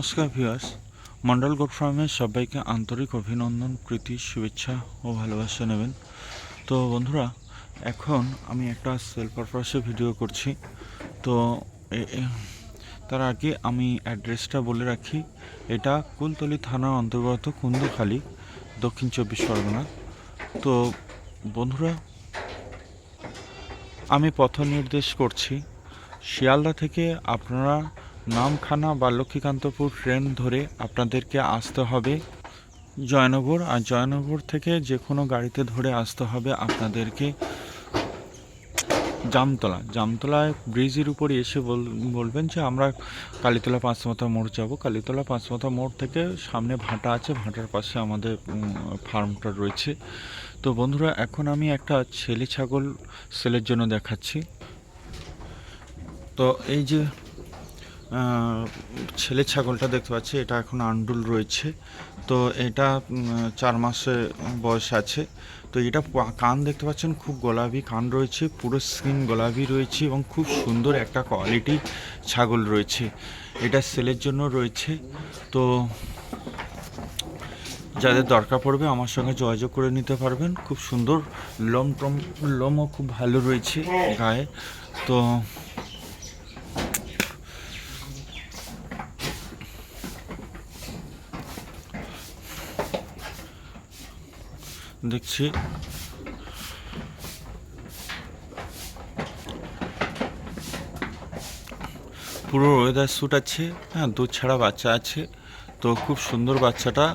নমস্কার viewers Mondal goat ফার্মের সবাইকে আন্তরিক অভিনন্দন, প্রীতি, শুভেচ্ছা ও ভালোবাসা নেবেন। তো বন্ধুরা, এখন আমি একটা সেল পারপাসে ভিডিও করছি। তো তার আগে আমি অ্যাড্রেসটা বলে রাখি। এটা কুলতলি থানার অন্তর্গত কুন্দখালি, দক্ষিণ চব্বিশ পরগনা। তো বন্ধুরা, আমি পথ নির্দেশ করছি। শিয়ালদা থেকে আপনারা নামখানা বা লক্ষ্মীকান্তপুর ট্রেন ধরে আপনাদেরকে আসতে হবে। জয়নগর, আর জয়নগর থেকে যে কোনো গাড়িতে ধরে আসতে হবে আপনাদেরকে। জামতলা, জামতলায় ব্রিজের উপরে এসে বল- বলবেন যে আমরা কালীতলা পাঁচমাথা মোড় যাব। কালীতলা পাঁচমাথা মোড় থেকে সামনে ভাটা আছে, ভাটার পাশে আমাদের ফার্মটা রয়েছে। তো বন্ধুরা, এখন আমি একটা ছেলে ছাগল সেলের জন্য দেখাচ্ছি। তো এই যে ছেলে ছাগলটা দেখতে পাচ্ছি, এটা এখন আন্ডুল রয়েছে। তো এটা চার মাসে বয়স আছে। তো এটা কান দেখতে পাচ্ছেন, খুব গোলাপি কান রয়েছে, পুরো স্কিন গোলাপি রয়েছে এবং খুব সুন্দর একটা কোয়ালিটি ছাগল রয়েছে। এটা সেলের জন্য রয়েছে। তো যাদের দরকার পড়বে আমার সঙ্গে যোগাযোগ করে নিতে পারবেন। খুব সুন্দর, লোম টম, লোমও খুব ভালো রয়েছে গায়ে। তো দেখছি। পুরো ওয়েদার স্যুট আছে হ্যাঁ দুধ ছাড়া বাচ্চা আছে তো খুব সুন্দর বাচ্চাটা।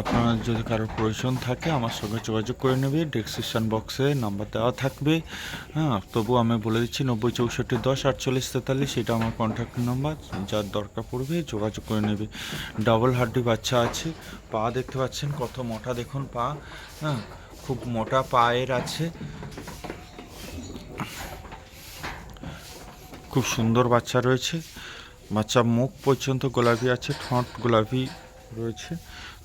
আপনার যদি কারোর প্রয়োজন থাকে, আমার সঙ্গে যোগাযোগ করে নেবে। ডেসক্রিপশন বক্সে নাম্বার দেওয়া থাকবে। হ্যাঁ তবু আমি বলে দিচ্ছি, নব্বই, চৌষট্টি, দশ, আটচল্লিশ, তেতাল্লিশ, এটা আমার কন্ট্যাক্ট নাম্বার যার দরকার পড়বে যোগাযোগ করে নেবে। ডাবল হাড্ডি বাচ্চা আছে, পা দেখতে পাচ্ছেন, কত মোটা দেখুন পা। হ্যাঁ খুব মোটা পায়ের আছে। খুব সুন্দর বাচ্চা রয়েছে। বাচ্চা মুখ পর্যন্ত গোলাপি আছে, ঠোঁট গোলাপি। রয়েছে।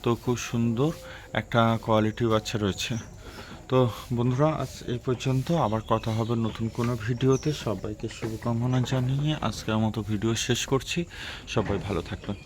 তো খুব সুন্দর একটা কোয়ালিটি বাচ্চা রয়েছে। তো বন্ধুরা, আজ এই পর্যন্ত আবার কথা হবে নতুন কোনো ভিডিওতে। সবাইকে শুভকামনা জানিয়ে আজকের মতো ভিডিও শেষ করছি। সবাই ভালো থাকবেন।